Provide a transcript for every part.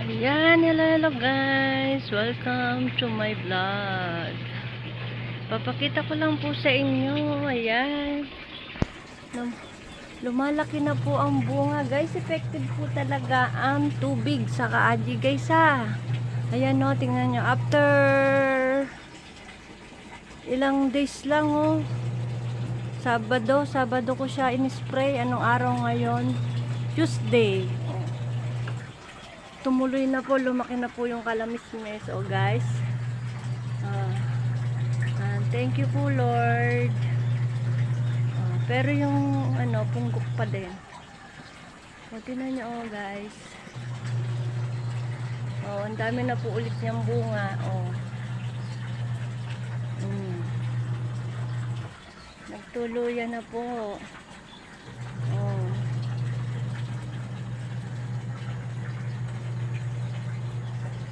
Ayan, hello, hello guys. Welcome to my vlog. Papakita ko lang po sa inyo. Ayan. Lum lumalaki na po ang bunga. Guys, effective po talaga ang tubig sa kaaji guys ha. Ayan no, tingnan nyo. After ilang days lang oh. Sabado, Sabado ko siya in-spray. Anong araw ngayon? Tuesday. Oh tumuloy na po, lumaki na po yung kalamismes. O guys, ah, ah, thank you po Lord. Ah, pero yung ano, punggok pa din. O, tinan nyo oh guys. Oh, ang dami na po ulit niyang bunga. Oh. Mm. Nagtuluyan na po.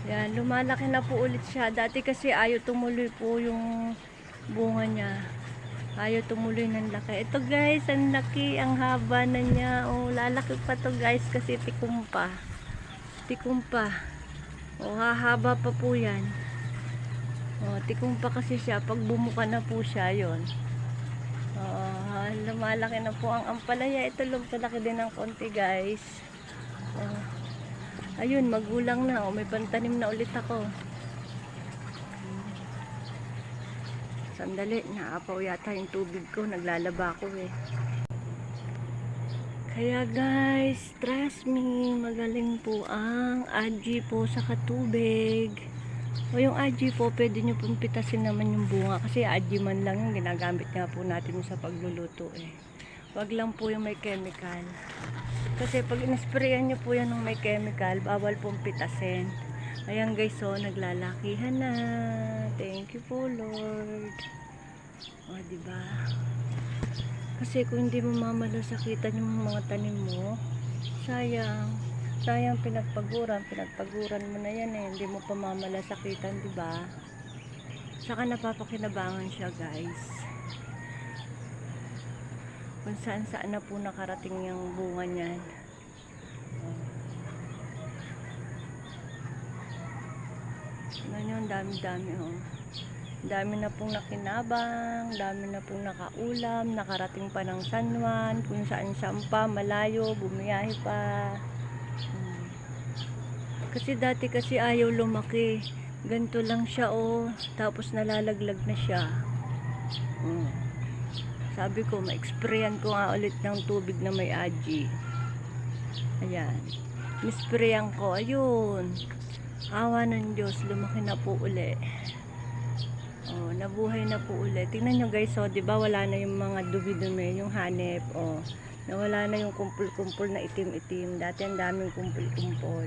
Yan, lumalaki na po ulit siya. Dati kasi ayaw tumuloy po yung bunga niya. Ayaw tumuloy ng laki. Ito guys, ang laki, ang haba na niya. Oh, lalaki pa to guys kasi tikum pa. Tikum. Oh, hahaba pa po yan. Oh, tikum pa kasi siya. Pag bumuka na po siya, yon. Oh, lumalaki na po ang ampalaya. Ito lumaki din ng konti guys. Oh. Ayun, magulang na. O, may pantanim na ulit ako. Sandali, naapaw yata yung tubig ko. Naglalaba ako eh. Kaya guys, trust me, magaling po ang aji po sa katubig. O yung aji po, pwede nyo pong pitasin naman yung bunga. Kasi aji man lang yung ginagamit nga po natin sa pagluluto eh. Wag lang po yung may chemical. Kasi pag inisprayan nyo po yan ng may chemical, bawal pong pitasin. Ayan guys, so naglalakihan na. Thank you po Lord. O, diba? Kasi kung hindi mo mamalasakitan yung mga tanim mo, sayang. Sayang pinagpaguran. Pinagpaguran mo na yan eh. Hindi mo pa mamalasakitan, diba? Saka napapakinabangan siya guys kung saan saan na po nakarating yung bunga niyan. Tingnan nyo, dami-dami oh. Dami na pong nakinabang, dami na pong nakaulam, nakarating pa ng San Juan, kung saan saan pa, malayo, bumiyahe pa. Hmm. Kasi dati kasi ayaw lumaki. Ganto lang siya oh, tapos nalalaglag na siya. Hmm. Sabi ko, ma-sprayan ko nga ulit ng tubig na may aji. Ayan. Misprayan ko. Ayun. Awa ng Diyos. Lumaki na po uli. Oh, nabuhay na po uli. Tingnan nyo guys, oh, di ba wala na yung mga dumi-dumi, yung hanep, oh. Nawala na yung kumpul-kumpul na itim-itim. Dati ang daming kumpul-kumpul.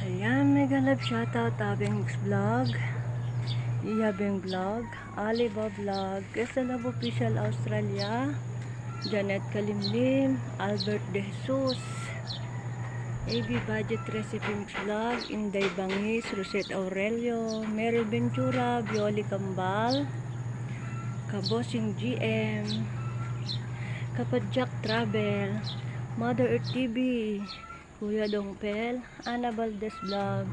Ayan, mega love shoutout, Abeng Vlog. Iyabeng Vlog, Aliba Vlog, Kesalab Official Australia, Janet Kalimlim, Albert De Jesus, AB Budget Recipe Vlog, Inday Bangis, Rosette Aurelio, Mary Ventura, Violi Kambal, Kabosing GM, Kapadjak Travel, Mother Earth TV, Kuya Dongpel, Ana Valdez Vlog,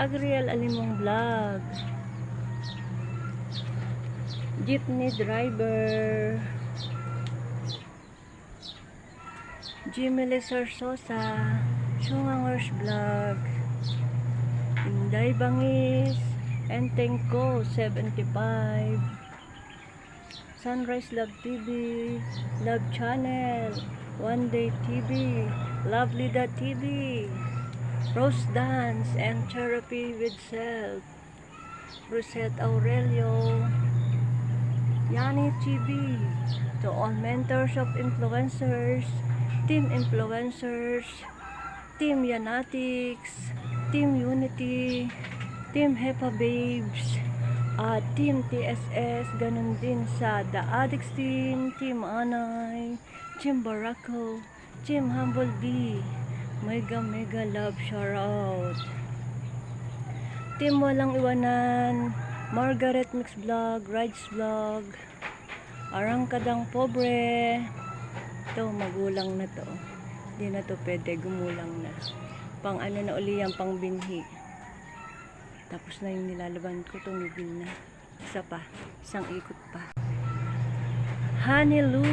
Agriel Alimong Vlog, jeepney driver. Jimmy Lesser Sosa. Sungangers Vlog. Inday Bangis. Entengko 75 Sunrise Love TV Love Channel. One Day TV Lovely TV Rose Dance and Therapy with Self. Rosette Aurelio Yani TV to all mentors of influencers, team influencers, team Yanatics, team Unity, team Hepa Babes, at team TSS, ganun din sa The Addicts team, team Anay, team Barako, team Humble B, mega mega love shoutout. Team Walang Iwanan, Margaret Mix Vlog, Rides Vlog, Arangkadang Pobre, ito magulang na to. Hindi na to pwede, gumulang na. Pang ano na uli yan, pang binhi. Tapos na yung nilalaban ko, tumigil na. Isa pa, isang ikot pa. Honeylu!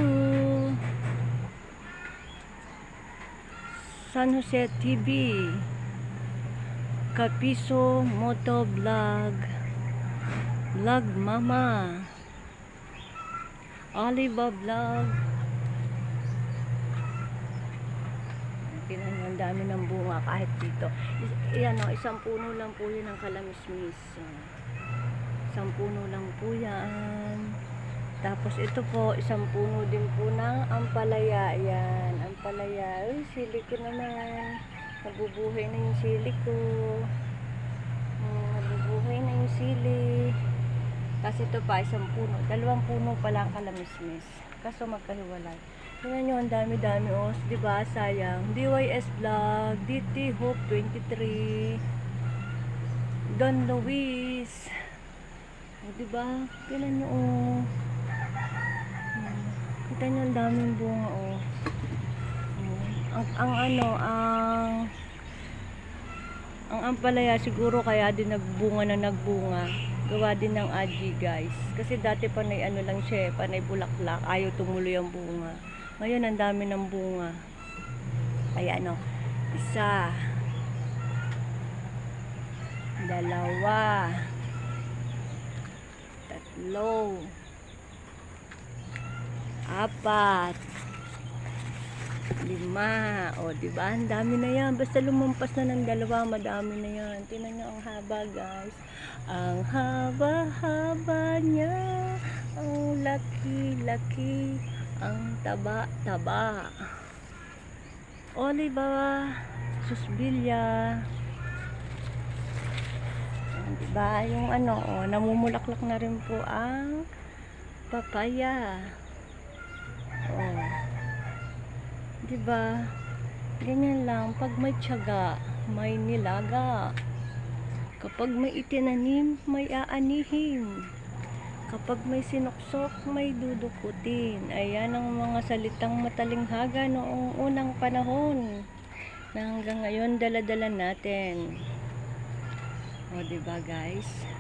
San Jose TV. Kapiso Moto Vlog. Vlog Mama. Oliva Vlog. Tingnan nyo, ang dami ng bunga kahit dito. Is, yan o, isang puno lang po yun ng kalamismis. Isang puno lang po yan. Tapos ito po, isang puno din po ng ampalaya. Yan, ampalaya. Uy, sili ko naman. Nabubuhay na yung sili ko. Hmm, nabubuhay na yung sili. Tapos ito pa, isang puno. Dalawang puno pa lang kalamismis. Kaso magkahiwalay. Tingnan nyo, ang dami-dami oh. Di ba? Sayang. DYS Vlog, DT Hope 23, Don Luis. Oh, di ba? Tingnan nyo oh. Hmm. Kita nyo ang daming bunga oh. Hmm. Ang, ang ano, ang ang ampalaya siguro kaya din nagbunga na nagbunga. Gawa din ng aji guys. Kasi dati panay ano lang siya, eh, panay bulaklak. Ayaw tumuloy ang bunga. Ngayon ang dami ng bunga. Ay ano, isa, dalawa, tatlo, apat, lima. O, di ba? Ang dami na yan. Basta lumampas na ng dalawa, madami na yan. Tingnan nyo ang haba, guys. Ang haba-haba niya. Ang laki-laki. Ang taba-taba. Oliva Susbilya. Di ba? Yung ano, namumulaklak na rin po ang papaya. Oh. Di ba? Ganyan lang. Pag may tiyaga, may nilaga. Kapag may itinanim, may aanihin. Kapag may sinuksok, may dudukutin. Ayan ang mga salitang matalinghaga noong unang panahon. Na hanggang ngayon daladala natin. O, di ba guys?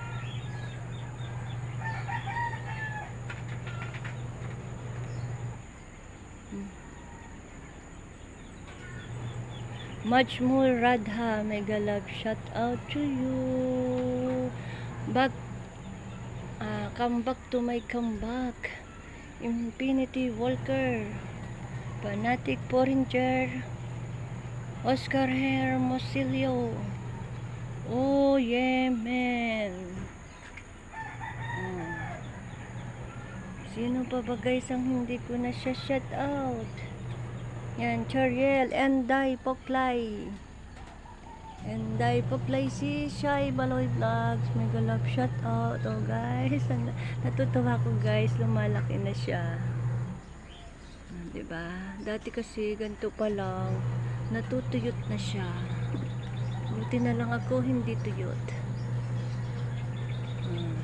Much more Radha, mega love shout out to you. Back, ah, come back to my comeback. Infinity Walker, Fanatic Porringer, Oscar Hermosilio. Oh, yeah, man. Hmm. Sino pa ba guys ang hindi ko na siya shout out? Yan, Chariel, Enday Poklay. Enday Poklay si Shai Baloy Vlogs. Mega love shout out. Oh guys, natutuwa ko guys, lumalaki na siya. Ah, 'Di ba? Dati kasi ganito pa lang, natutuyot na siya. Buti na lang ako hindi tuyot. Hmm.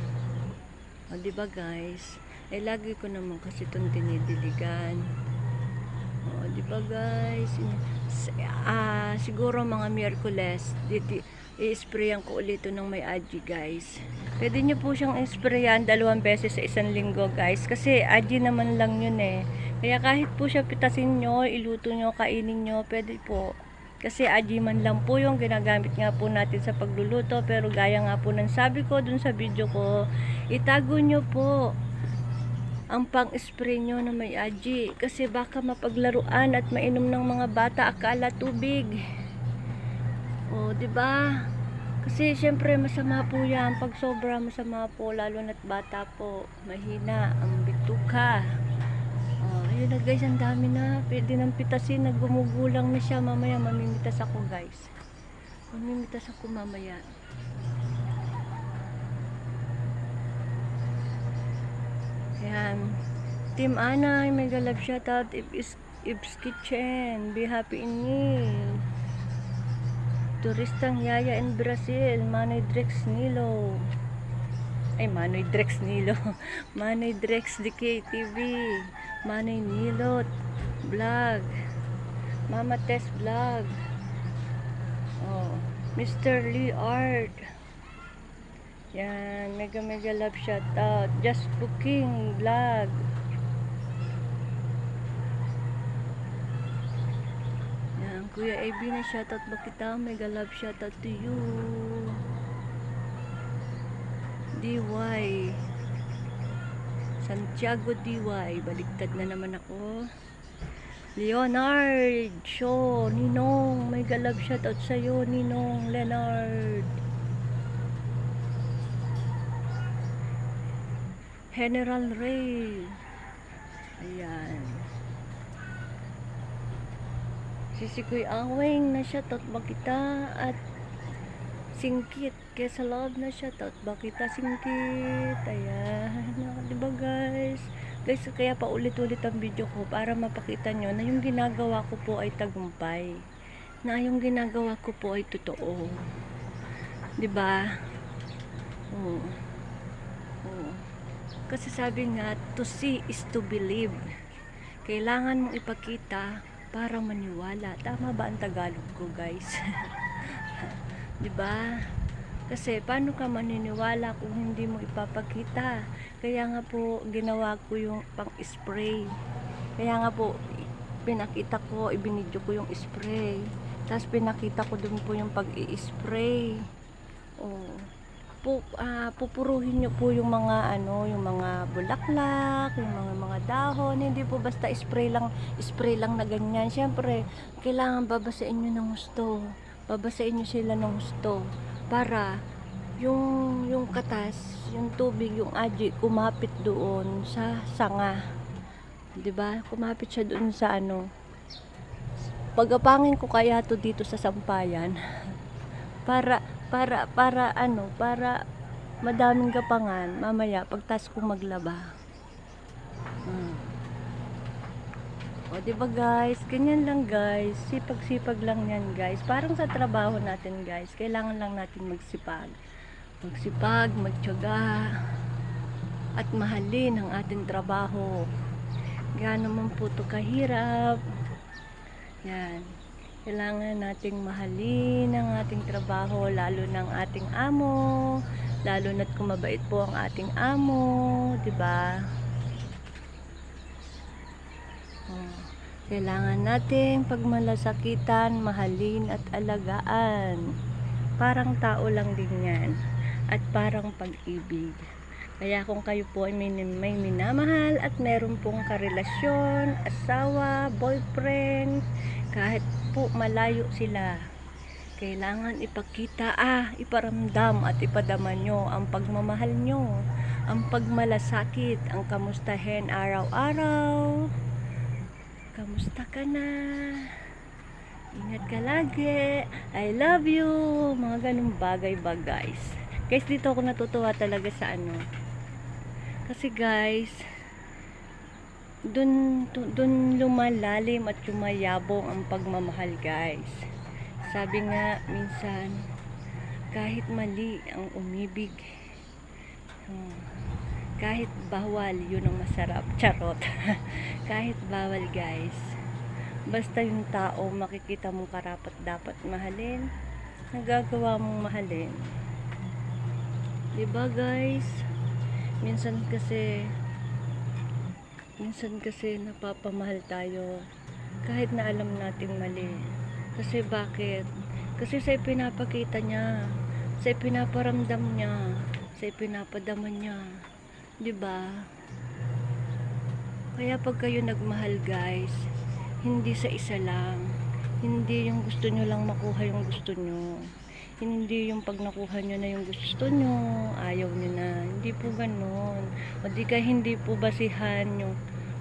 O, 'di ba guys? Eh lagi ko naman kasi itong dinidiligan. O, di ba guys? Ah, siguro mga Miyerkules, dito i-sprayan ko ulit ito ng may aji guys. Pwede nyo po siyang i-sprayan dalawang beses sa isang linggo guys. Kasi aji naman lang yun eh. Kaya kahit po siya pitasin nyo, iluto nyo, kainin nyo, pwede po. Kasi aji man lang po yung ginagamit nga po natin sa pagluluto. Pero gaya nga po ng sabi ko dun sa video ko, itago nyo po ang pang-spray nyo na may aji kasi baka mapaglaruan at mainom ng mga bata akala tubig. O, di ba? Kasi syempre masama po 'yan pag sobra masama po lalo na't bata po. Mahina ang bituka. Oh, ayun na guys, ang dami na. Pwede nang pitasin, naggumugulang na siya. Mamaya mamimitas ako guys. Mamimitas ako mamaya. Yan. Team Ana, mega love shoutout. If is Ibs Kitchen, be happy in me. Turistang Yaya in Brazil, Manoy Drex Nilo. Ay, Manoy Drex Nilo. Manoy Drex DK TV. Manoy Nilot. Vlog. Mama Tess Vlog. Oh, Mr. Lee Art. Yan, mega mega love shout out. Just Cooking Vlog. Yan, Kuya AB na shout out ba? Mega love shout out to you. DY. Santiago DY. Baliktad na naman ako. Leonard Show, Ninong, may galab shoutout sa'yo, Ninong Leonard. General Ray. Ayan. Sisikoy Aweng na shoutout ba kita at Singkit kesa love na shoutout ba kita Singkit. Ayan. Diba guys? Guys, kaya pa ulit-ulit ang video ko para mapakita nyo na yung ginagawa ko po ay tagumpay. Na yung ginagawa ko po ay totoo. 'Di ba? Oo. Oo. Kasi sabi nga, to see is to believe. Kailangan mong ipakita para maniwala. Tama ba ang Tagalog ko, guys? 'Di ba? Kasi paano ka maniniwala kung hindi mo ipapakita? Kaya nga po ginawa ko yung pang-spray. Kaya nga po pinakita ko, ibinidyo ko yung spray. Tapos pinakita ko dun po yung pag-i-spray. Oh. Pu, ah, pupuruhin nyo po yung mga ano, yung mga bulaklak, yung mga mga dahon. Hindi po basta spray lang, spray lang na ganyan. Siyempre, kailangan babasain nyo ng gusto. Babasain nyo sila ng gusto para yung yung katas, yung tubig, yung aji kumapit doon sa sanga. 'Di ba? Kumapit siya doon sa ano. Pagapangin ko kaya to dito sa sampayan para para para ano, para madaming gapangan mamaya pagtas kong maglaba. Hmm. O, di ba guys? Ganyan lang guys. Sipag-sipag lang yan guys. Parang sa trabaho natin guys. Kailangan lang natin magsipag. Magsipag, magtyaga. At mahalin ang ating trabaho. Gaano man po ito kahirap. Yan. Kailangan nating mahalin ang ating trabaho. Lalo ng ating amo. Lalo na't kumabait po ang ating amo. di ba? Oh. Kailangan nating pagmalasakitan, mahalin at alagaan. Parang tao lang din yan. At parang pag-ibig. Kaya kung kayo po ay may, may minamahal at meron pong karelasyon, asawa, boyfriend, po malayo sila, kailangan ipakita, ah, iparamdam at ipadama nyo ang pagmamahal nyo, ang pagmalasakit, ang kamustahin araw-araw. Kamusta ka na? Ingat ka lagi. I love you. Mga ganung bagay ba guys? Guys, dito ako natutuwa talaga sa ano. Kasi guys, dun, dun, lumalalim at yumayabong ang pagmamahal guys. Sabi nga minsan, kahit mali ang umibig, hmm, kahit bawal, yun ang masarap. Charot. kahit bawal, guys. Basta yung tao, makikita mong karapat dapat mahalin, nagagawa mong mahalin. Diba, guys? Minsan kasi, minsan kasi napapamahal tayo kahit na alam nating mali. Kasi bakit? Kasi sa pinapakita niya, sa pinaparamdam niya, sa pinapadama niya. 'di ba? Kaya pag kayo nagmahal, guys, hindi sa isa lang. Hindi yung gusto nyo lang makuha yung gusto nyo. Hindi yung pag nakuha nyo na yung gusto nyo, ayaw nyo na. Hindi po ganun. O di ka hindi po basihan yung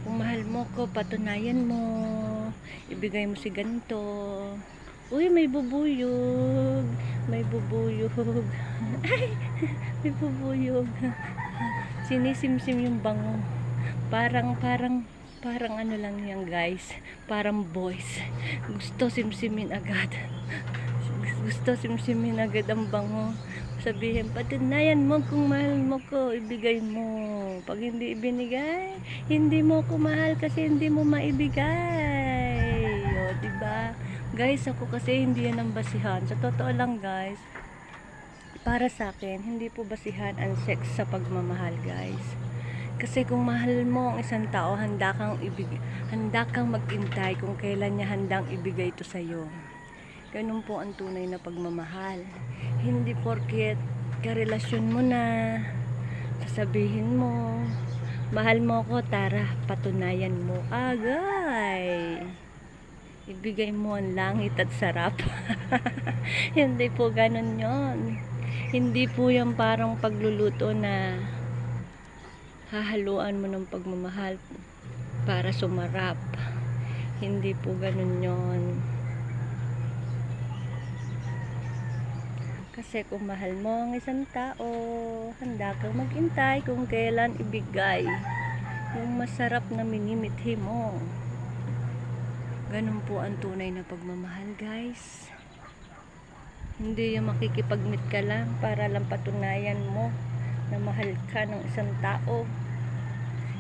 kung mahal mo ko, patunayan mo. Ibigay mo si ganito. Uy, may bubuyog. May bubuyog. Ay, may bubuyog. Sinisimsim yung bango. Parang, parang, parang ano lang yan guys. Parang boys. Gusto simsimin agad. Gusto simsimin agad ang bango. Sabihin, patunayan mo kung mahal mo ko, ibigay mo. Pag hindi ibinigay, hindi mo ko mahal kasi hindi mo maibigay. O, diba? Guys, ako kasi hindi yan ang basihan. Sa totoo lang guys, para sa akin, hindi po basihan ang sex sa pagmamahal guys. Kasi kung mahal mo ang isang tao, handa kang ibig, handa kang magintay kung kailan niya handang ibigay ito sa iyo. Ganun po ang tunay na pagmamahal. Hindi porket karelasyon mo na, sasabihin mo, mahal mo ako, tara, patunayan mo agay. Ibigay mo ang langit at sarap. Hindi po ganun yon. Hindi po yan parang pagluluto na hahaluan mo ng pagmamahal para sumarap. Hindi po ganun yon. Kasi kung mahal mo ang isang tao, handa kang maghintay kung kailan ibigay yung masarap na minimithi mo. Ganun po ang tunay na pagmamahal, guys. Hindi yung makikipag-meet ka lang para lang patunayan mo na mahal ka ng isang tao.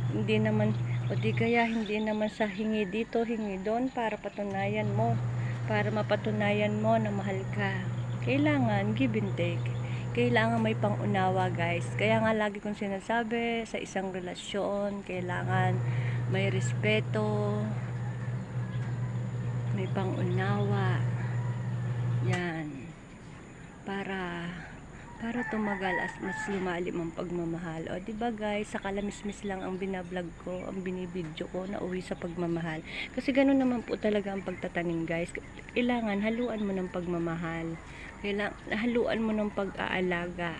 Hindi naman, o di kaya hindi naman sa hingi dito, hingi doon para patunayan mo. Para mapatunayan mo na mahal ka. Kailangan give and take. Kailangan may pangunawa, guys. Kaya nga lagi kong sinasabi, sa isang relasyon, kailangan may respeto, may pangunawa. Yan. Para para tumagal as mas lumalim ang pagmamahal. O, di ba guys, sa kalamismis lang ang binablog ko, ang binibidyo ko na uwi sa pagmamahal. Kasi ganun naman po talaga ang pagtatanim guys. Kailangan haluan mo ng pagmamahal. Kailangan haluan mo ng pag-aalaga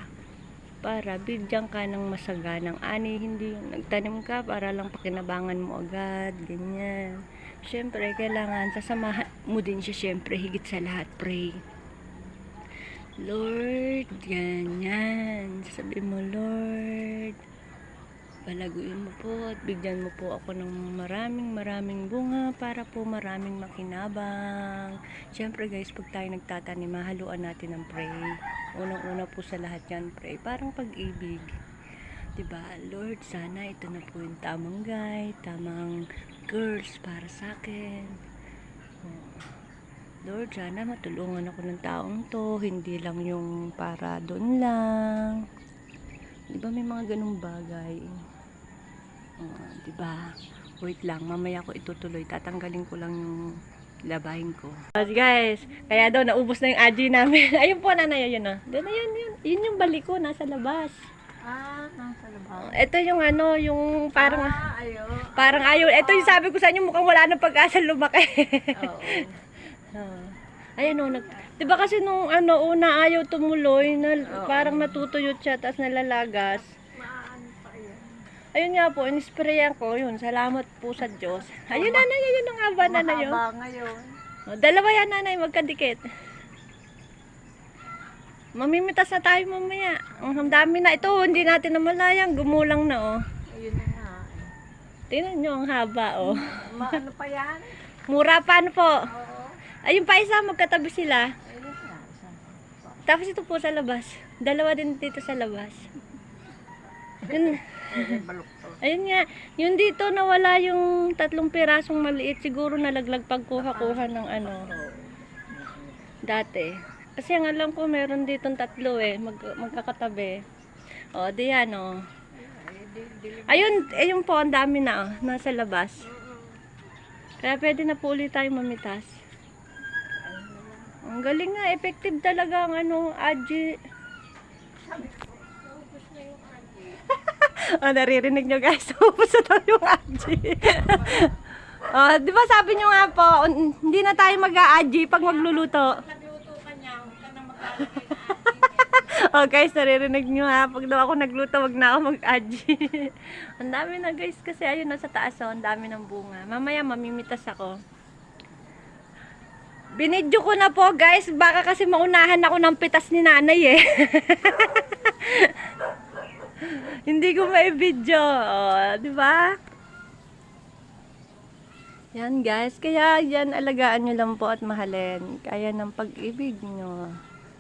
para bigyan ka ng masaganang ani hindi yung nagtanim ka para lang pakinabangan mo agad ganyan syempre kailangan sasamahan mo din siya syempre higit sa lahat pray Lord, ganyan. Sabi mo, Lord, palaguin mo po at bigyan mo po ako ng maraming maraming bunga para po maraming makinabang. Siyempre guys, pag tayo nagtatanim, mahaluan natin ng pray. Unang-una po sa lahat yan, pray. Parang pag-ibig. 'Di ba Lord, sana ito na po yung tamang guy, tamang girls para sa akin. Lord, sana matulungan ako ng taong to, hindi lang yung para doon lang. Di ba may mga ganung bagay? Uh, di ba? Wait lang, mamaya ko itutuloy. Tatanggalin ko lang yung labahin ko. Guys, kaya daw naubos na yung aji namin. Ayun po, nanay, yun na. Doon na yun, yun. Yun yung balik ko, nasa labas. Ah, nasa labas. Ito yung ano, yung parang... Ah, ayo. Parang ayaw. Ito yung sabi ko sa inyo, mukhang wala nang pag-asa lumaki. Oo. Ah. Ayan o, nag... Di ba kasi nung ano, una ayaw tumuloy, na, parang natutuyot siya, tapos nalalagas. Pa. Ayun nga po, inisprayan ko, yun, salamat po sa Diyos. Ayun na na, yun ang haba na na yun. Mahaba ngayon. O, dalawa yan nanay, magkadikit. Mamimitas na tayo mamaya. Ang dami na ito, hindi natin namalayang, gumulang na oh. Ayun na nga. Tingnan nyo ang haba oh. Maano pa yan? Mura pan po. Oo. Ayun pa isa, magkatabi sila. Ayun na. Isang. Tapos ito po sa labas. Dalawa din dito sa labas. Yun, Ayun, nga, yun dito nawala yung tatlong pirasong maliit. Siguro nalaglag pagkuha-kuha ng ano, dati. Kasi ang alam ko meron ditong tatlo eh, mag, magkakatabi. O, di yan o. Ayun, ayun po, ang dami na oh, nasa labas. Kaya pwede na po ulit tayo mamitas. Ang galing nga, effective talaga ang ano, Aji. oh, naririnig nyo guys, na daw yung Aji. oh, di ba sabi nyo nga po, hindi na tayo mag-a-Aji pag magluluto. Nagluto ka niya, huwag ka na na oh guys, naririnig nyo ha. Pag daw ako nagluto, wag na ako mag-aji. ang dami na guys, kasi ayun nasa taas oh, ang dami ng bunga. Mamaya mamimitas ako. Binidyo ko na po guys, baka kasi maunahan ako ng pitas ni nanay eh. Hindi ko maibidyo. Oh, di ba? Yan guys, kaya yan alagaan nyo lang po at mahalin. Kaya ng pag-ibig nyo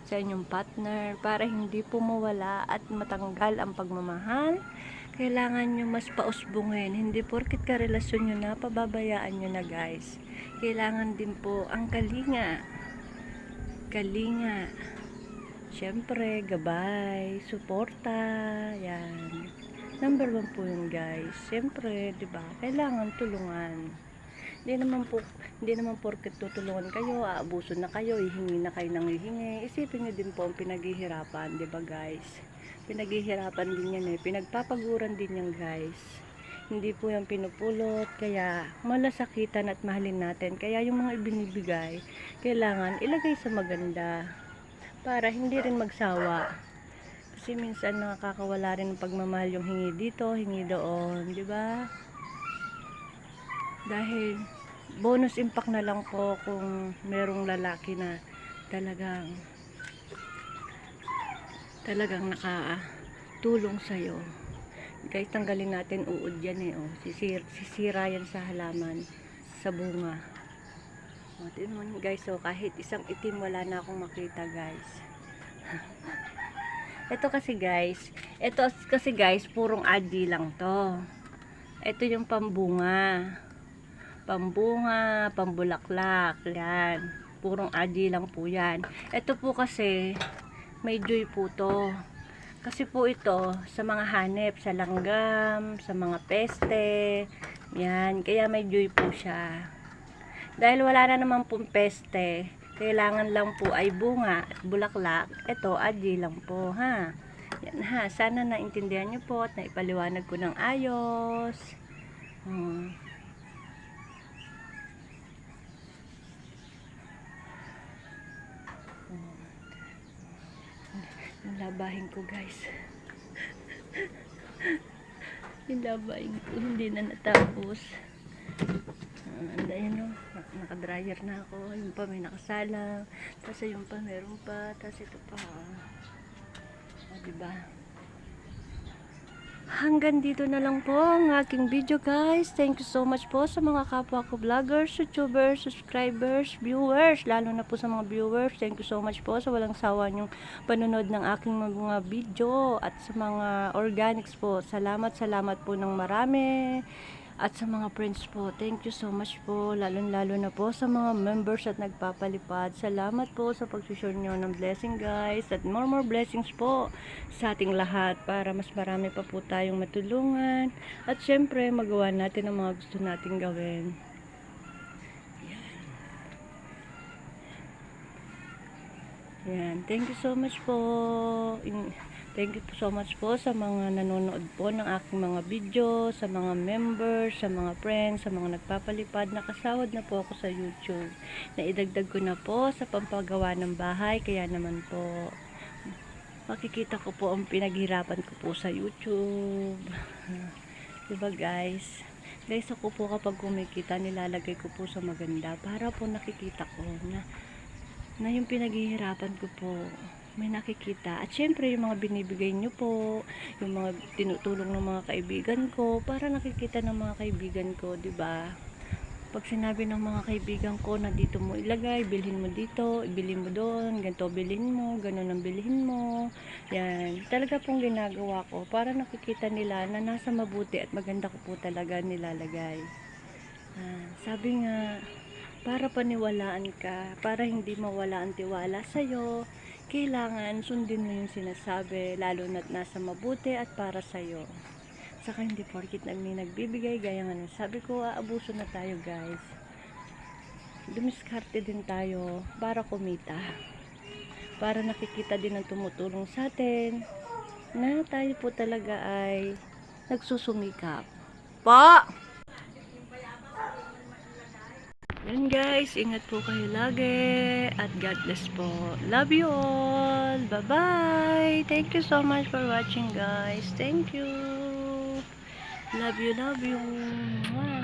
sa inyong partner para hindi po mawala at matanggal ang pagmamahal. kailangan nyo mas pausbungin. Hindi porkit karelasyon nyo na, pababayaan nyo na guys. Kailangan din po ang kalinga. Kalinga. Siyempre, gabay, suporta, yan. Number one po yun guys. Siyempre, di ba? Kailangan tulungan. Hindi naman po, hindi naman porket tutulungan kayo, aabuso na kayo, ihingi na kayo ng ihingi. Isipin nyo din po ang pinaghihirapan, di ba guys? Pinaghihirapan din yan eh. Pinagpapaguran din yan guys. Hindi po yan pinupulot, kaya malasakitan at mahalin natin. Kaya yung mga ibinibigay, kailangan ilagay sa maganda para hindi rin magsawa. Kasi minsan nakakawala rin ng pagmamahal yung hingi dito, hingi doon, di ba? Dahil bonus impact na lang po kung merong lalaki na talagang talagang nakatulong sa'yo. Guys, tanggalin natin uod yan eh. Oh. Sisir, sisira yan sa halaman, sa bunga. O, mo guys, so kahit isang itim wala na akong makita, guys. ito kasi, guys, ito kasi, guys, purong adi lang to. Ito yung pambunga. Pambunga, pambulaklak, yan. Purong adi lang po yan. Ito po kasi, may joy po to. Kasi po ito, sa mga hanep, sa langgam, sa mga peste, yan, kaya may joy po siya. Dahil wala na naman pong peste, kailangan lang po ay bunga at bulaklak. Ito, adji lang po, ha? Yan ha, sana naintindihan niyo po at naipaliwanag ko ng ayos. Hmm. Yung labahin ko guys. yung labahin ko hindi na natapos. Uh, ayan o, nakadryer na ako. Yung pa may nakasalang. Tapos yung pa meron pa. Tapos ito pa. O, diba? Hanggang dito na lang po ang aking video guys. Thank you so much po sa mga kapwa ko vloggers, youtubers, subscribers, viewers. Lalo na po sa mga viewers. Thank you so much po sa walang sawa niyong panonood ng aking mga video at sa mga organics po. Salamat, salamat po ng marami. At sa mga friends po, thank you so much po. Lalo-lalo na po sa mga members at nagpapalipad. Salamat po sa pagsushare nyo ng blessing guys. At more more blessings po sa ating lahat para mas marami pa po tayong matulungan. At syempre, magawa natin ang mga gusto nating gawin. Yan. Thank you so much po. In- Thank you so much po sa mga nanonood po ng aking mga video, sa mga members, sa mga friends, sa mga nagpapalipad. Nakasawad na po ako sa YouTube. Naidagdag ko na po sa pampagawa ng bahay. Kaya naman po, makikita ko po ang pinaghirapan ko po sa YouTube. Diba guys? Guys, ako po kapag kumikita, nilalagay ko po sa maganda para po nakikita ko na na yung pinaghihirapan ko po may nakikita. At syempre, yung mga binibigay nyo po, yung mga tinutulong ng mga kaibigan ko, para nakikita ng mga kaibigan ko, ba? Pag sinabi ng mga kaibigan ko na dito mo ilagay, bilhin mo dito, ibilhin mo doon, ganito bilhin mo, ganun ang bilhin mo. Yan. Talaga pong ginagawa ko para nakikita nila na nasa mabuti at maganda ko po talaga nilalagay. Ah, sabi nga, para paniwalaan ka, para hindi mawala ang tiwala sa'yo, kailangan sundin mo yung sinasabi, lalo na't nasa mabuti at para sa'yo. Saka hindi porkit na may nagbibigay, gaya nga ng sabi ko, aabuso na tayo guys. Dumiskarte din tayo para kumita. Para nakikita din ang tumutulong sa atin na tayo po talaga ay nagsusumikap. Pa! Yan guys, ingat po kayo lagi at God bless po. Love you all. Bye-bye. Thank you so much for watching guys. Thank you. Love you, love you. Mwah.